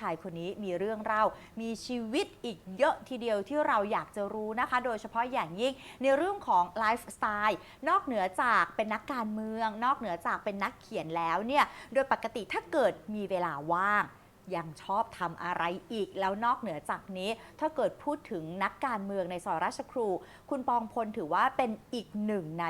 ชายคนนี้มีเรื่องเล่า มีชีวิตอีกเยอะทีเดียวที่เราอยากจะรู้นะคะ โดยเฉพาะอย่างยิ่งในเรื่องของไลฟ์สไตล์นอกเหนือจากเป็นนักการเมือง นอกเหนือจากเป็นนักเขียนแล้วเนี่ยโดยปกติถ้าเกิดมีเวลาว่างยังชอบทำอะไรอีกแล้วนอกเหนือจากนี้ ถ้าเกิดพูดถึงนักการเมืองในซอยราชครู คุณปองพลถือว่าเป็นอีกหนึ่งใน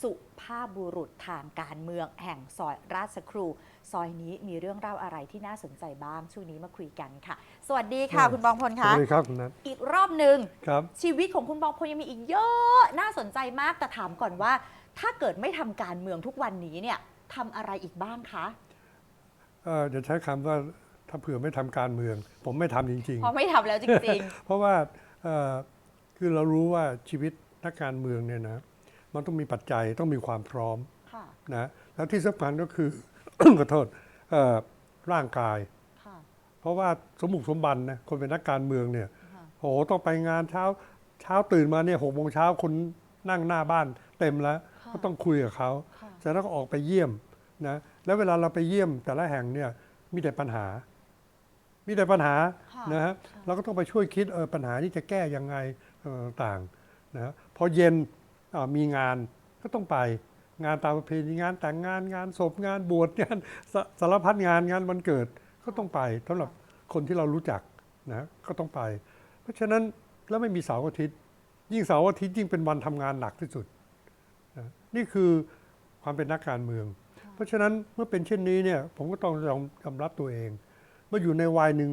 สุภาพบุรุษทางการเมืองแห่งซอยราชครู ซอยนี้มีเรื่องเล่าอะไรที่น่าสนใจบ้าง ช่วงนี้มาคุยกันค่ะ สวัสดีค่ะครับคุณปองพลสคะวัสดีครับคุณนัทอีกรอบหนึ่งครับ ชีวิตของคุณปองพลยังมีอีกเยอะน่าสนใจมากแต่ถามก่อนว่า ถ้าเกิดไม่ทำการเมืองทุกวันนี้เนี่ยทำอะไรอีกบ้างคะเอ่อจะใช้คำว่าถ้าเผื่อไม่ทำการเมือง ผมไม่ทำจริงเพราะไม่ทำแล้วจริง ๆ เพราะว่าเอ่อคือเรารู้ว่าชีวิตนักการเมืองเนี่ยนะ มันต้องมีปัจจัยต้องมีความพร้อมๆค่ะนะแล้วที่สำคัญก็คือ ขอโทษเอ่อร่างกายค่ะเพราะว่าสมบุกสมบันนะคนเป็นนักการเมืองเนี่ยค่ะโหต้องไปงานเช้าเช้าตื่นมาเนี่ยหกโมงเช้าคนนั่งหน้าบ้านเต็มแล้วค่ะก็ต้องคุยกับเขาค่ะเสร็จแล้วก็ออกไปเยี่ยมนะแล้วเวลาเราไปเยี่ยมแต่ละแห่งเนี่ยมีแต่ปัญหา มีแต่ปัญหาค่ะนะฮะค่ะเราก็ต้องไปช่วยคิดเออปัญหานี้จะแก้ยังไงเอ่อต่างนะพอเย็นอ่า มีงานก็ต้องไปงานตามประเพณีงานแต่งงานงานศพงานบวชงานสสารพัดงานงานวันเกิดก็ต้องไปสำหรับคนที่เรารู้จักนะก็ต้องไป เพราะฉะนั้นแล้วไม่มีเสาร์อาทิตย์ ยิ่งเสาร์อาทิตย์ยิ่งเป็นวันทำงานหนักที่สุดนะนี่คือความเป็นนักการเมือง เพราะฉะนั้นเมื่อเป็นเช่นนี้เนี่ยผมก็ต้องยอมยอมรับตัวเอง เมื่ออยู่ในวัยหนึ่ง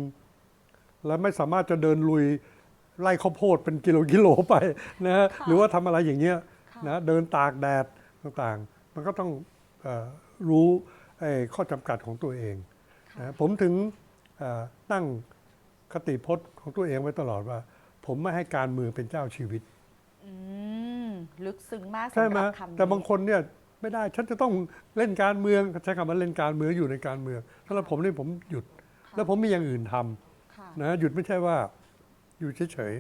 แล้วไม่สามารถจะเดินลุยไล่ข้าวโพดเป็นกิโลกิโลไปนะฮะหรือว่าทำอะไรอย่างเงี้ย นะเดินตากแดดต่างๆ มันก็ต้องเออรู้ไอ้ข้อจำกัดของตัวเองนะผมถึงเอ่อตั้งคติพจน์ของตัวเองไว้ตลอดว่า ผมไม่ให้การเมืองเป็นเจ้าชีวิตอืมลึกซึ้งมากใช่สำไหหมรับคำนี้แต่บางคนเนี่ยไม่ได้ฉันจะต้องเล่นการเมืองใช้คำว่าเล่นการเมืองอยู่ในการเมืองสำหรับผมนี่ผมหยุดค่ะแล้วผมมีอย่างอื่นทำค่ะนะหยุดไม่ใช่ว่า อยู่เฉย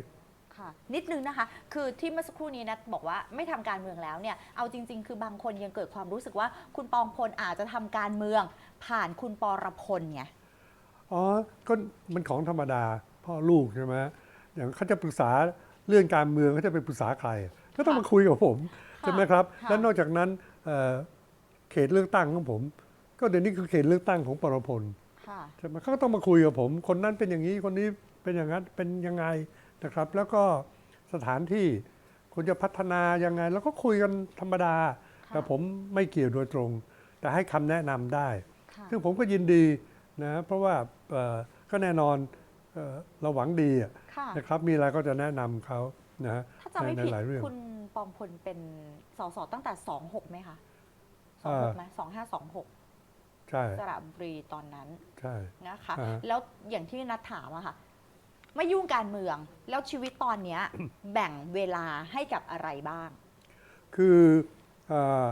ค่ะ นิดนึงนะคะ คือที่เมื่อสักครู่นี้นะบอกว่าไม่ทำการเมืองแล้วเนี่ย เอาจริง ๆ คือบางคนยังเกิดความรู้สึกว่าคุณปองพลอาจจะทำการเมืองผ่านคุณปอรพลไงๆอ๋อ ก็มันของธรรมดาพ่อลูกใช่ไหมอย่างเขาจะปรึกษาเรื่องการเมืองเขาจะไปปรึกษาใคร ก็ต้องมาคุยกับผมใช่ไหมครับ ค่ะ และนอกจากนั้นเอ่อเขตเลือกตั้งของผม ก็เดี๋ยวนี้คือเขตเลือกตั้งของปรพลค่ะ ใช่ไหมเขาก็ต้องมาคุยกับผม คนนั้นเป็นอย่างนี้คนนี้เป็นอย่างนั้นเป็นยังไง นะครับ แล้วก็สถานที่ควรจะพัฒนายังไง แล้วก็คุยกันธรรมดา แต่ผมไม่เกี่ยวโดยตรง แต่ให้คำแนะนำได้ค่ะซึ่งผมก็ยินดีนะเพราะว่าเอ่อก็แน่นอนเอ่อเราหวังดีอะค่ะนะครับมีอะไรก็จะแนะนำเขานะฮะถ้าจำไม่ในผิดหลายเรื่องคุณปองพลเป็นสสตั้งแต่ 26ไหมคะสอ่องหากไหมสองห้าสองหกใช่สระบุรีตอนนั้นใช่นะคะอ่าฮะแล้วอย่างที่นัดถามอะค่ะ ไม่ยุ่งการเมือง แล้วชีวิตตอนเนี้ย แบ่งเวลาให้กับอะไรบ้าง คือเออ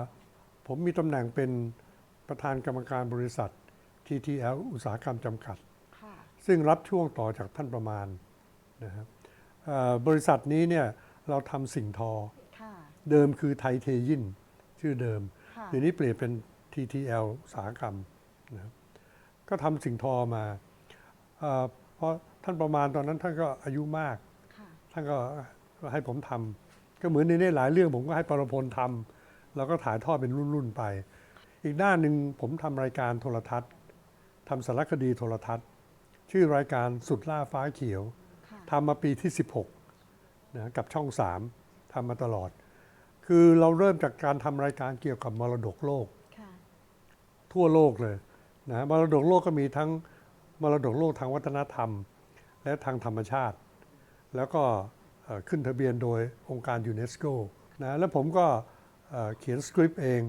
ผมมีตำแหน่งเป็นประธานกรรมการบริษัท TTL อุตสาหกรรมจำกัด ค่ะ ซึ่งรับช่วงต่อจากท่านประมาณนะครับเอ่อบริษัทนี้เนี่ยเราทำสิ่งทอ ค่ะ เดิมคือไทเทยินชื่อเดิมค่ะ เดี๋ยวนี้เปลี่ยนเป็น TTL อุตสาหกรรมนะครับก็ทำสิ่งทอมาเออเพราะ ท่านประมาณตอนนั้นท่านก็อายุมากค่ะท่านก็ให้ผมทำก็เหมือนในนี้หลายเรื่องผมก็ให้ปรพลทำแล้วก็ถ่ายทอดเป็นรุ่นๆไป อีกด้านหนึ่งผมทำรายการโทรทัศน์ทำสารคดีโทรทัศน์ ชื่อรายการสุดล่าฟ้าเขียวค่ะทำมาปีที่ 16นะกับช่อง 3ทำมาตลอด คือเราเริ่มจากการทำรายการเกี่ยวกับมรดกโลกค่ะทั่วโลกเลยนะมรดกโลกก็มีทั้งมรดกโลกทางวัฒนธรรม และทางธรรมชาติ แล้วก็เอ่อขึ้นทะเบียนโดยองค์การยูเนสโกนะแล้วผมก็เอ่อเขียนสคริปต์เอง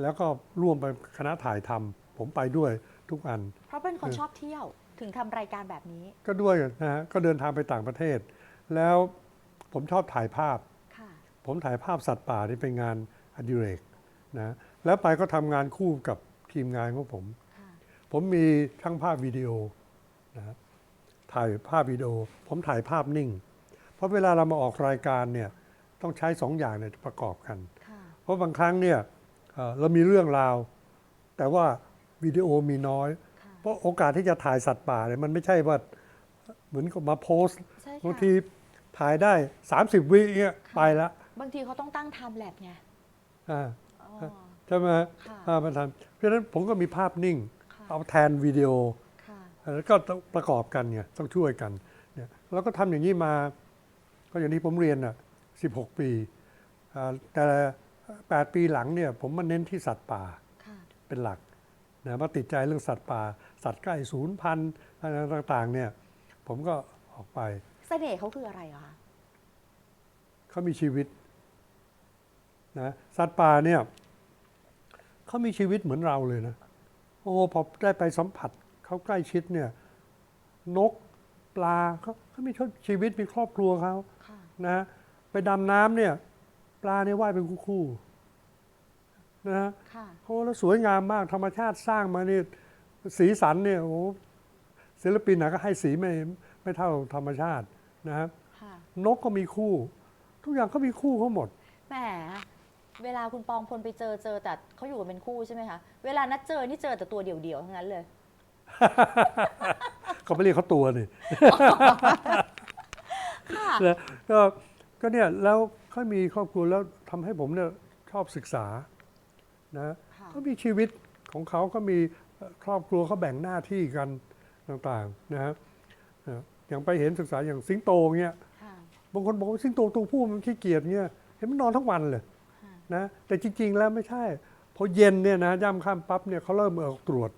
แล้วก็ร่วมไปคณะถ่ายทำผมไปด้วยทุกอัน เพราะเป็นคนชอบเที่ยวถึงทำรายการแบบนี้ ก็ด้วยนะฮะก็เดินทางไปต่างประเทศ แล้วผมชอบถ่ายภาพค่ะผมถ่ายภาพสัตว์ป่านี่เป็นงานอดิเรกนะแล้วไปก็ทำงานคู่กับทีมงานของผมค่ะผมมีช่างภาพวิดีโอนะฮะ ถ่ายภาพวิดีโอ ผมถ่ายภาพนิ่ง เพราะเวลาเรามาออกรายการเนี่ยต้องใช้สองอย่างเนี่ยประกอบกันค่ะเพราะบางครั้งเนี่ยเอ่อเรามีเรื่องราว แต่ว่าวิดีโอมีน้อยค่ะเพราะโอกาสที่จะถ่ายสัตว์ป่าเนี่ยมันไม่ใช่ว่าเหมือนกับมาโพสต์ใช่บางค่ะทีถ่ายได้ 30 วิเงี้ยไปละบางทีเขาต้องตั้งไทม์แลปไงอ่าอ๋อใช่ไหมค่ะอ่ามันทำเพราะฉะนั้นผมก็มีภาพนิ่งค่ะเอาแทนวิดีโอค่ะ แล้วก็ต้องประกอบกันไงต้องช่วยกันเนี่ยแล้วก็ทำอย่างนี้มา ก็อย่างที่ผมเรียนอะ16ปีอ่าแต่8ปีหลังเนี่ยผมมาเน้นที่สัตว์ป่าค่ะเป็นหลักนะมาติดใจเรื่องสัตว์ป่า สัตว์ใกล้สูญพันธุ์อะไรต่างๆ เนี่ย ผมก็ออกไป เสน่ห์เขาคืออะไรเหรอคะเขามีชีวิตนะสัตว์ป่าเนี่ยเขามีชีวิตเหมือนเราเลยนะ โอ้พอได้ไปสัมผัส เขาใกล้ชิดเนี่ยนกปลาเขาเขามีชีวิตมีครอบครัวเขาค่ะนะ ไปดำน้ำเนี่ย ปลาเนี่ยว่ายเป็นคู่ๆนะฮะค่ะโอ้แล้วสวยงามมากธรรมชาติสร้างมานี่สีสันเนี่ยโอ้ศิลปินนะก็ให้สีไม่ไม่เท่าธรรมชาตินะครับค่ะนกก็มีคู่ ทุกอย่างเขามีคู่เขาหมดแหมเวลาคุณปองพลไปเจอเจอแต่เขาอยู่กันเป็นคู่ใช่ไหมคะ เวลานัดเจอนี่เจอแต่ตัวเดี่ยวๆทั้งนั้นเลย เขาไม่เรียกเขาตัวนี่ค่ะนะก็ก็เนี่ยแล้วเขามีครอบครัวแล้วทำให้ผมเนี่ยชอบศึกษานะค่ะเขามีชีวิตของเขาก็มีเอ่อครอบครัวเขาแบ่งหน้าที่กันต่างๆนะฮะเอ่ออย่างไปเห็นศึกษาอย่างสิงโตเงี้ยค่ะบางคนบอกว่าสิงโตตัวผู้มันขี้เกียจเงี้ยเห็นมันนอนทั้งวันเลยค่ะนะแต่จริง ๆ แล้วไม่ใช่พอเย็นเนี่ยนะย่ำข้ามปั๊บเนี่ยเขาเริ่มออกตรวจเ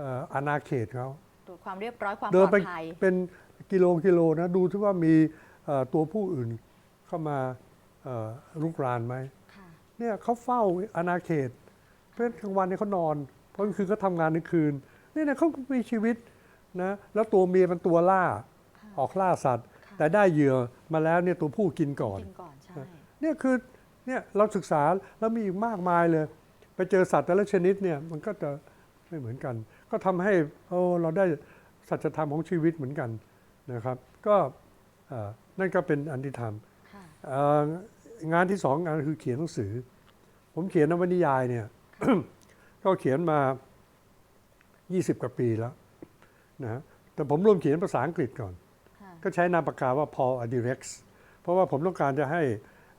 อ่ออาณาเขตเขาตรวจความเรียบร้อยความปเดิลนอดไปภัยเป็นกิโลกิโลนะดูที่ว่ามีเอ่อตัวผู้อื่นเข้ามาเอ่อลุกรานไหม ค่ะเนี่ยเขาเฝ้าอาณาเขต เพราะฉะนั้นกลางวันเนี่ยเขานอน เพราะกลางคืนเขาทำงานในคืนเนี่ยนะเขามีชีวิตนะแล้วตัวเมียเป็นตัวล่าค่ะออกล่าสัตว์ค่ะแต่ได้เหยื่อมาแล้วเนี่ยตัวผู้กินก่อนกินก่อนใช่เนี่ยคือเนี่ยเราศึกษาแล้วมีอีกมากมายเลย ไปเจอสัตว์แต่ละชนิดเนี่ยมันก็จะ ไม่เหมือนกัน ก็ทำให้โอ้เราได้สัจธรรมของชีวิตเหมือนกันนะครับ ก็เอ่อนั่นก็เป็นอันที่ทค่ะำเอ่องานที่สองงานคือเขียนหนังสือ ผมเขียนนวนิยายเนี่ยก็เขียนมา 20 กว่าปีแล้วนะฮะแต่ผมเริ่มเขียนภาษาอังกฤษก่อนค่ะก็ใช้นามปากกาว่า Paul a d i r e x เพราะว่าผมต้องการจะให้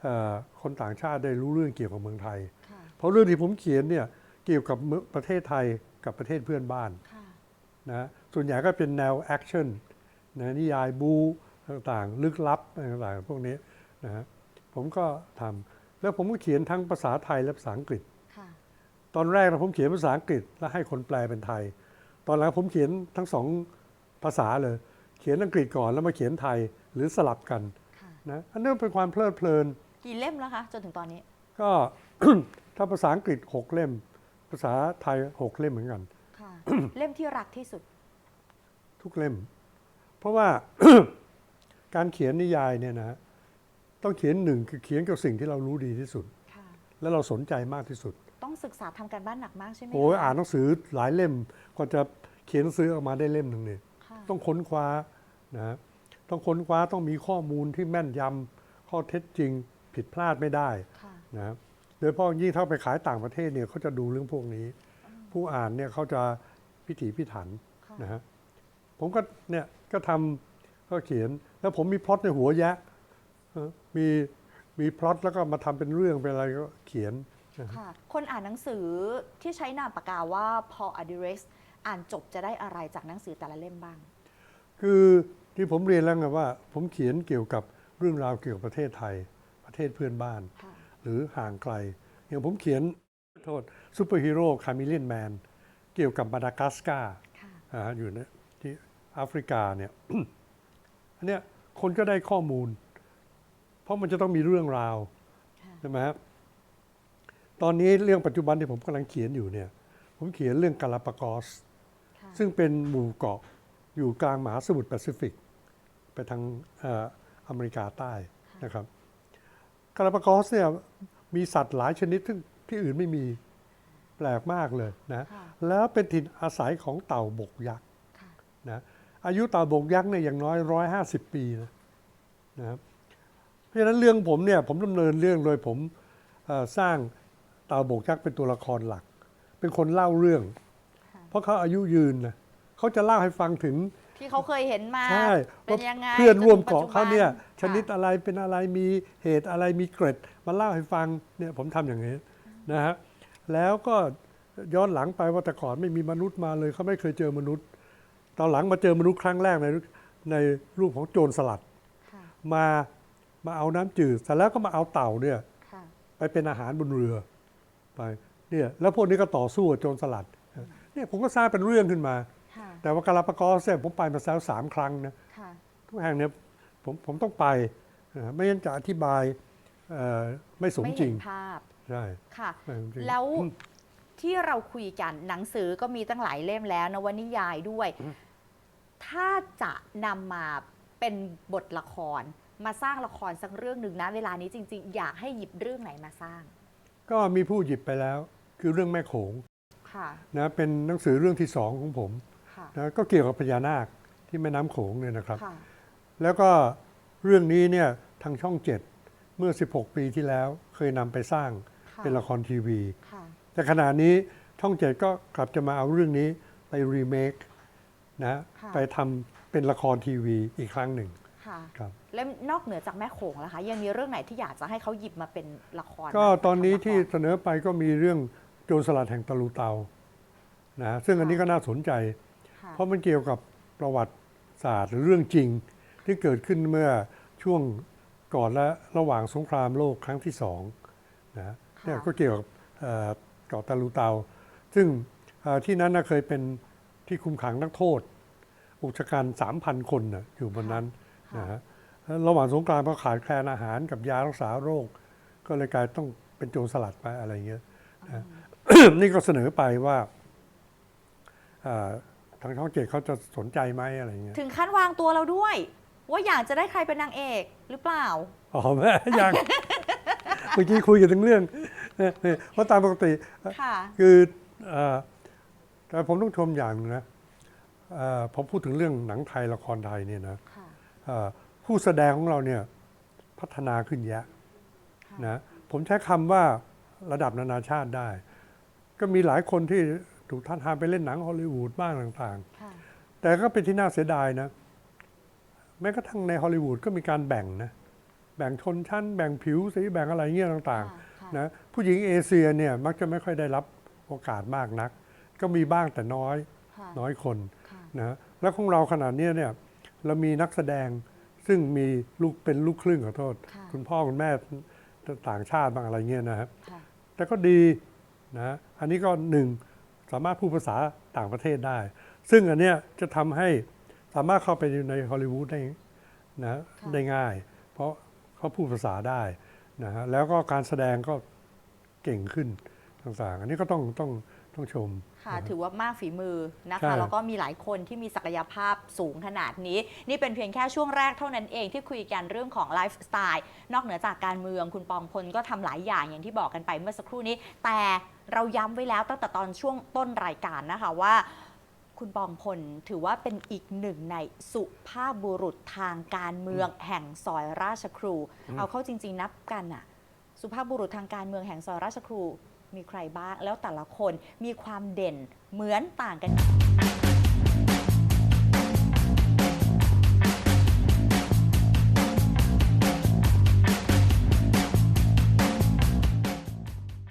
เอ่อคนต่างชาติได้รู้เรื่องเกี่ยวกับเมืองไทยค่ะเพราะเรื่องที่ผมเขียนเนี่ยเกี่ยวกับเมืองประเทศไทย กับประเทศเพื่อนบ้านค่ะนะส่วนใหญ่ก็เป็นแนวแอคชั่นนะนิยายบูต่างๆ ลึกลับอะไรต่างๆพวกนี้นะฮะผมก็ทำแล้วผมก็เขียนทั้งภาษาไทยและภาษาอังกฤษค่ะตอนแรกนะผมเขียนภาษาอังกฤษแล้วให้คนแปลเป็นไทย ตอนหลังผมเขียนทั้งสองภาษาเลย เขียนอังกฤษก่อนแล้วมาเขียนไทยหรือสลับกันค่ะนะอันนี้เป็นความเพลิดเพลิน กี่เล่มแล้วคะจนถึงตอนนี้ ก็ถ้าภาษาอังกฤษหกเล่ม ภาษาไทยหกเล่มเหมือนกัน ค่ะ เล่มที่รักที่สุด ทุกเล่ม เพราะว่า การเขียนนิยายเนี่ยนะฮะต้องเขียนหนึ่งคือเขียนกับสิ่งที่เรารู้ดีที่สุด ค่ะ และเราสนใจมากที่สุด ต้องศึกษาทำการบ้านหนักมากใช่ไหมโอ้ยคะอ่านหนังสือหลายเล่มกว่าจะเขียนหนังสือออกมาได้เล่มหนึ่งเนี่ย ค่ะต้องค้นคว้านะฮะต้องค้นคว้าต้องมีข้อมูลที่แม่นยำข้อเท็จจริง ผิดพลาดไม่ได้ค่ะ นะครับ โดยเฉพาะยิ่งถ้าไปขายต่างประเทศเนี่ยเขาจะดูเรื่องพวกนี้ ผู้อ่านเนี่ยเขาจะพิถีพิถันค่ะนะฮะผมก็เนี่ยก็ทำก็เขียนแล้วผมมีพล็อตในหัวแยะเออมีมีพล็อตแล้วก็มาทำเป็นเรื่องเป็นอะไรก็เขียนค่ะคนอ่านหนังสือที่ใช้นามปากกาว่า Paul a d i r e x อ่านจบจะได้อะไรจากหนังสือแต่ละเล่มบ้าง คือที่ผมเรียนแล้วไงว่า ผมเขียนเกี่ยวกับเรื่องราวเกี่ยวกับประเทศไทย ประเทศเพื่อนบ้านค่ะ หรือห่างไกล อย่างผมเขียนโทษซูเปอร์ฮีโร่คามิเลียนแมนเกี่ยวกับมาดากัสการ์ค่ะอ่าอยู่ในที่แอฟริกาเนี่ยอันเนี้ยคนก็ได้ข้อมูล เพราะมันจะต้องมีเรื่องราวค่ะใช่ไหมครับตอนนี้เรื่องปัจจุบันที่ผมกำลังเขียนอยู่เนี่ย ผมเขียนเรื่องกาลาปากอสค่ะซึ่งเป็นหมู่เกาะอยู่กลางมหาสมุทรแปซิฟิก ไปทางเอ่ออเมริกาใต้นะครับกาลาปากอสเนี่ยมีสัตว์หลายชนิดซึ่งที่อื่นไม่มีแปลกมากเลยนะค่ะแล้วเป็นถิ่นอาศัยของเต่าบกยักษ์ค่ะนะอายุเต่าบกยักษ์เนี่ยอย่างน้อยร้อยห้าสิบปีนะนะครับเพราะฉะนั้นเรื่องผมเนี่ยผมดำเนินเรื่องโดยผมเอ่อสร้างเต่าบกยักษ์เป็นตัวละครหลัก เป็นคนเล่าเรื่องค่ะเพราะเขาอายุยืนนะเขาจะเล่าให้ฟังถึง ที่เขาเคยเห็นมา ใช่เป็นว่ายังไงเพื่อนร่วมจนถึงเกาะเขาเนี่ยปัจจุบัชนิดค่ะอะไรเป็นอะไรมีเหตุอะไรมีเกร็ดมาเล่าให้ฟังเนี่ยผมทำอย่างนี้นะฮะแล้วก็ย้อนหลังไปว่าแต่ก่อนไม่มีมนุษย์มาเลยเขาไม่เคยเจอมนุษย์ ตอนหลังมาเจอมนุษย์ครั้งแรกในในรูปของโจรสลัดค่ะมามาเอาน้ำจืดเสร็จแล้วก็มาเอาเต่าเนี่ยค่ะไปเป็นอาหารบนเรือไปเนี่ยแล้วพวกนี้ก็ต่อสู้กับโจรสลัดเนี่ยผมก็สร้างเป็นเรื่องขึ้นมาค่ะ แต่ว่ากาลาปากอสเนี่ยผมไปมาแล้วสามครั้งนะค่ะทุกแห่งเนี่ยผมผมต้องไปนะไม่งั้นจะอธิบายเอ่อไม่สมไม่จริเห็งนภาพใช่ค่ะไม่สมจริงแล้วอืมที่เราคุยกันหนังสือก็มีตั้งหลายเล่มแล้วนวนิยายด้วย ถ้าจะนำมาเป็นบทละครมาสร้างละครสักเรื่องหนึ่งนะ เวลานี้จริง ๆ อยากให้หยิบเรื่องไหนมาสร้าง ก็มีผู้หยิบไปแล้ว คือเรื่องแม่โขงค่ะนะเป็นหนังสือเรื่องที่สองของผมค่ะ นะก็เกี่ยวกับพญานาคที่แม่น้ำโขงเนี่ยนะครับ ค่ะ แล้วก็เรื่องนี้เนี่ยทางช่องเจ็ดเมื่อ 16 ปีที่แล้วเคยนำไปสร้างค่ะ เป็นละครทีวี ค่ะ แต่ขณะนี้ช่องเจ็ดก็กลับจะมาเอาเรื่องนี้ไปรีเมคนะค่ะ ไปทำเป็นละครทีวีอีกครั้งหนึ่งค่ะ ครับ แล้วนอกเหนือจากแม่โขงแล้วคะ ยังมีเรื่องไหนที่อยากจะให้เขาหยิบมาเป็นละครก็บ้างตอนนี้ที่ทำละครเสนอไปก็มีเรื่องโจรสลัดแห่งตะลูเตานะซึ่งอันนี้ก็น่าสนใจค่ะ เพราะมันเกี่ยวกับประวัติศาสตร์หรือเรื่องจริง ที่เกิดขึ้นเมื่อช่วงก่อนและระหว่างสงครามโลกครั้งที่สองนะเนี่ยก็เกี่ยวกับเอ่อเกาะตะลูเตา ซึ่งเอ่อที่นั้นน่ะเคยเป็นที่คุมขังนักโทษ อุกชะกันสามพันคนน่ะอยู่บนนั้นค่ะนะฮะแล้วระหว่างสงครามก็ขาดแคลนอาหารกับยารักษาโรค ก็เลยกลายต้องเป็นโจรสลัดไปอะไรเงี้ยนะนี่ก็เสนอไปว่าเอ่อ ทางช่องเจ็ดเขาจะสนใจไหมอะไรเงี้ยถึงขั้นวางตัวเราด้วย ว่าอยากจะได้ใครเป็นนางเอกหรือเปล่าอ๋อแม่ยังเมื่อกี้คุยกันถึงเรื่องเนี่ยเพราะตามปกติค่ะคือเอ่อแต่ผมต้องชมอย่างหนึงนะเอ่อผมพูดถึงเรื่องหนังไทยละครไทยเนี่ยนะค่ะเอ่อผู้แสดงของเราเนี่ยพัฒนาขึ้นเยอะค่ะนะผมใช้คำว่าระดับนานาชาติได้ ก็มีหลายคนที่ ถูกท้าทามไปเล่นหนังฮอลลีวูดบ้างต่างค่ะๆแต่ก็เป็นที่น่าเสียดายนะ แม้กระทั่งในฮอลลีวูดก็มีการแบ่งนะ แบ่งชนชั้น แบ่งผิวสีแบ่งอะไรเงี้ยต่างค่ะๆนะผู้หญิงเอเชียเนี่ยมักจะไม่ค่อยได้รับโอกาสมากนัก ก็มีบ้างแต่น้อยค่ะน้อยคนค่ะนะแล้วของเราขนาดเนี้ยเนี่ยเรามีนักแสดงซึ่งมีลูกเป็นลูกครึ่งขอโทษค่ะคุณพ่อคุณแม่ต่างชาติบางอะไรเงี้ยนะครับค่ะแต่ก็ดีนะอันนี้ก็หนึ่ง สามารถพูดภาษาต่างประเทศได้ ซึ่งอันเนี้ยจะทำให้สามารถเข้าไปในฮอลลีวูดได้นะค่ะได้ง่าย เพราะเขาพูดภาษาได้นะฮะแล้วก็การแสดงก็เก่งขึ้นต่างๆ อันนี้ก็ต้องต้องต้องชม ค่ะถือว่ามากฝีมือนะใช่ คะแล้วก็มีหลายคนที่มีศักยภาพสูงขนาดนี้ นี่เป็นเพียงแค่ช่วงแรกเท่านั้นเองที่คุยกันเรื่องของไลฟ์สไตล์นอกเหนือจากการเมืองคุณปองพลก็ทำหลายอย่างอย่างที่บอกกันไปเมื่อสักครู่นี้ แต่เราย้ำไว้แล้วตั้งแต่ตอนช่วงต้นรายการนะคะว่า คุณปองพลถือว่าเป็นอีกหนึ่งในสุภาพบุรุษทางการเมืองแห่งซอยราชครู เอาเข้าจริง ๆ นับกันอะสุภาพบุรุษทางการเมืองแห่งซอยราชครู มีใครบ้าง แล้วแต่ละคนมีความเด่นเหมือนต่างกัน